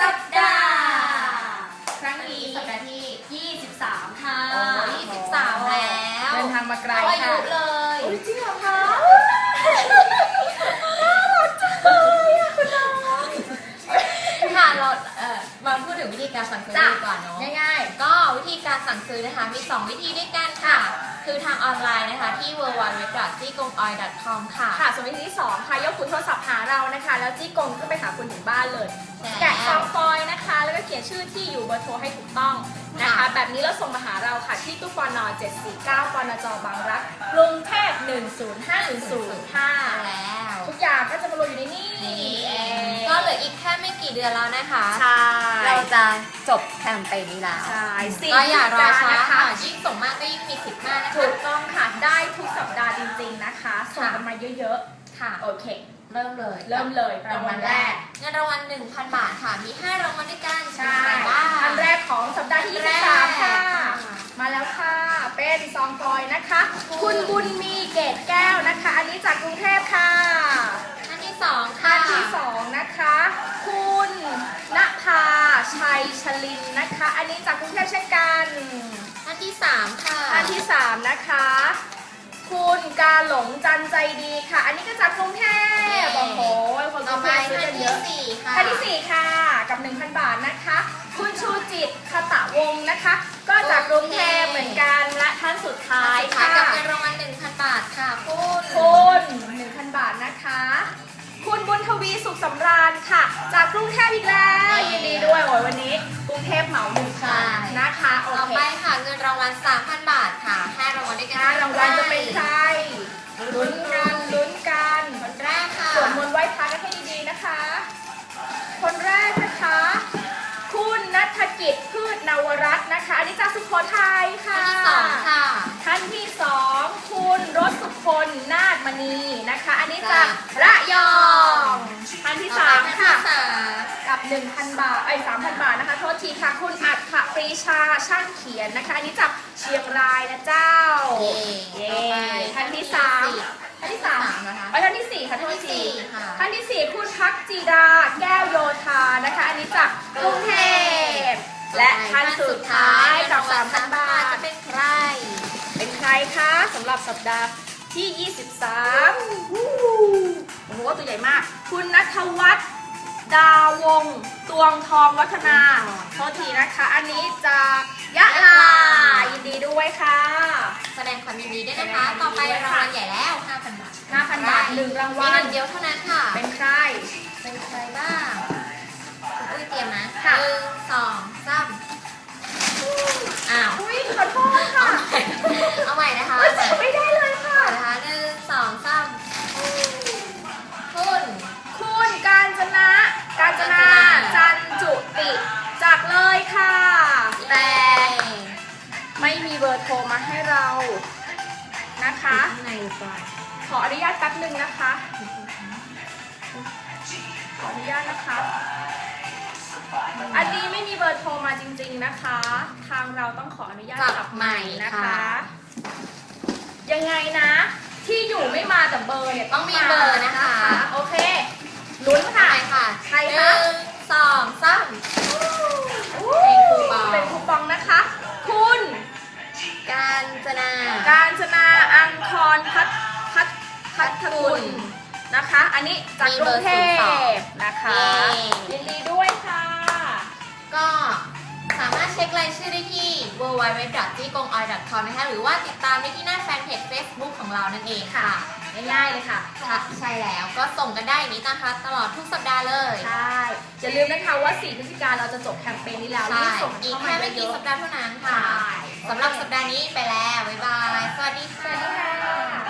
สัปดาห์ครั้งนี้สัปดาห์ที่ 23 ค่ะโอ้23 แล้วเดินทางมาไกลเอาอาค่ะ ยุเลย ซื้อจ้ะดีกว่าเนาะ ง่ายก็วิธีการสั่งซื้อนะคะ มี 2 วิธีด้วยกันค่ะ คือทางออนไลน์นะคะ ที่ w w w j i g o n g o i c o m ค่ะๆค่ะส่วนวิธีที่สองค่ะ ยกหูโทรศัพท์หาเรานะคะ แล้วจี้กงก็ไปหาคุณถึงบ้านเลย ใช่แกะซองฟอยล์นะคะ แล้วก็เขียนชื่อที่อยู่เบอร์โทรให้ถูกต้องนะคะค่ะแบบนี้แล้วส่งมาหาเราค่ะ ที่ตู้ปน749ปนจบางรักกรุงเทพ10505 แล้ว ทุกอย่างก็จะมารวมอยู่ในนี่นี่ กแค่ไม่กี่เดือนแล้วนะคะ ใช่ เราจะจบแคมเปญนี้แล้วใช่สี่ก็อย่ารอช้านะคะค่ะยิ่งส่งมากก็ยิ่งมีสิทธิ์มากนะถูคะกต้องค่ะ ได้ทุกสัปดาห์จริงๆนะคะ ส่งกันมาเยอะค่ะๆโอเค เริ่มเลย เริ่มเลย รางวัลแรกเงินรางวัล1,000 บาทค่ะ มี 5 รางวัลด้วยกัน ใช่มีอะไรบ้างอันแรกของสัปดาห์ที่แรก23ค่ะ มาแล้วค่ะ เป็นซองฟอยล์นะคะ คุณบุญมีเกตแก้วนะคะ อันนี้จากกรุงเทพค่ะท่านที่สองค่ะท่านที่สองนะคะคุณณภา ชัยชลินนะคะ อันนี้จากกรุงเทพเช่นกันท่านที่สามค่ะท่านที่3นะคะ คุณกาหลงจันใจดีค่ะ อันนี้ก็จากกรุงเทพโอ้โหคนกต่อรุงไปเทพซื้อท่ากันนเยที่อะสี่ค่ะท่านที่4ค่ะ กับ 1,000 บาทนะคะ คุณชูจิตคตะวงศ์นะคะ ก็จากกรุงเทพเหมือนกันและท่านสุดท้ายสุดท้ายค่ะกับเงินรางวัล1,000 บาทค่ะคุณคุณ1,000 บาทนะคะ คุณบุญ ทวีสุขสำราญค่ะ จากกรุงเทพอีกแล้วยินดีด้วยโอ้ยวันนี้กรุงเทพเหมาหนึ่งคันนะคะโอต่อเคไปค่ะเงินรางวัล3,000 บาทค่ะห้ารางวัลด้วยกันห้ารางวัลจะเป็นใครลุ้นกันลุ้นกันคนแรกค่ะสวดมนต์ไหว้พระกันให้ดีๆนะคะ คนแรกนะคะ คุณนัฐกิจพืชนวรัตน์นะคะอันนี้จากสุโขทัยท่าค่ะนที่สองค่ะ ท่านที่สองคุณรสสุคนนาฏมณีนะคะ อันนี้จากระย 1,000 บาทไอ้3,000 บาทนะคะ โทษทีค่ะ คุณอัดขปรีชาช่างเขียนนะคะ อันนี้จากเชียงรายนะเจ้าเย้ต่อไปท่านที่สามท่านที่สามนะคะเอ้ยท่านที่สี่ค่ะท่านที่สี่ท่านที่สี่ค่ะท่านที่สี่คุณพักจีดา แก้วโยธานะคะ อันนี้จากกรุงเทพและท่านสุดท้ายจาก3,000 บาทจะเป็นใคร เป็นใครคะสำหรับสัปดาห์ที่ 23วู้โอ้โหตัวใหญ่มาก คุณนัทวัฒน์ ดาวงศ์ตวงทองวัฒนาโทษทีนะคะ อันนี้จากยะลา ยินดีด้วยค่ะ แสดงความยินดีด้วยนะคะ ต่อไปรางวัลใหญ่แล้ว5,000บาท5,000บาทหนึ่งรางมีวัหลนึ่งเดียวเท่านั้นค่ะ เป็นใคร เป็นใครบ้างคุณอุ้ยเตรียมนะค่ะหนึ่งสอง โทรมาให้เรานะคะ ข้างในหรือเปล่าขออนุญาตแป๊บหนึ่งนะคะ ขออนุญาตนะคะ อันนี้ไม่มีเบอร์โทรมาจริง ๆนะคะ ทางเราต้องขออนุญาตจัจับบใหม่นะค่ะคะ ยังไงนะ ที่อยู่ไม่มาแต่เบอร์เนี่ยต้องมีเบอร์นะคะ โอ จนา การจนาอังคารพัฒพัฒพัฒกุลนะคะ อันนี้จากกรุงเทพนะคะยินดีด้วยค่ะ ก็สามารถเช็ครายชื่อได้ที่ w w w j i g o n g o i c o m นะคะ หรือว่าติดตามได้ที่หน้าแฟนเพจ Facebook ของเรานั่นเองค่ะ ง่ายๆเลยค่ะ ค่ะ ใช่แล้วก็ส่งกันได้อย่างนี้นะคะ ตลอดทุกสัปดาห์เลย ใช่ อย่าลืมนะคะว่า4พฤศจิกาเราจะจบแคมเปญนี้แล้วใช่รีบส่งอีกเข้าแค่มาไม่เยกี่อะสัปดาห์เท่านั้นๆค่ะใช่ สำหรับสัปดาห์นี้ไปแล้ว บ๊ายบาย สวัสดีสค่ะวัสดีค่ะ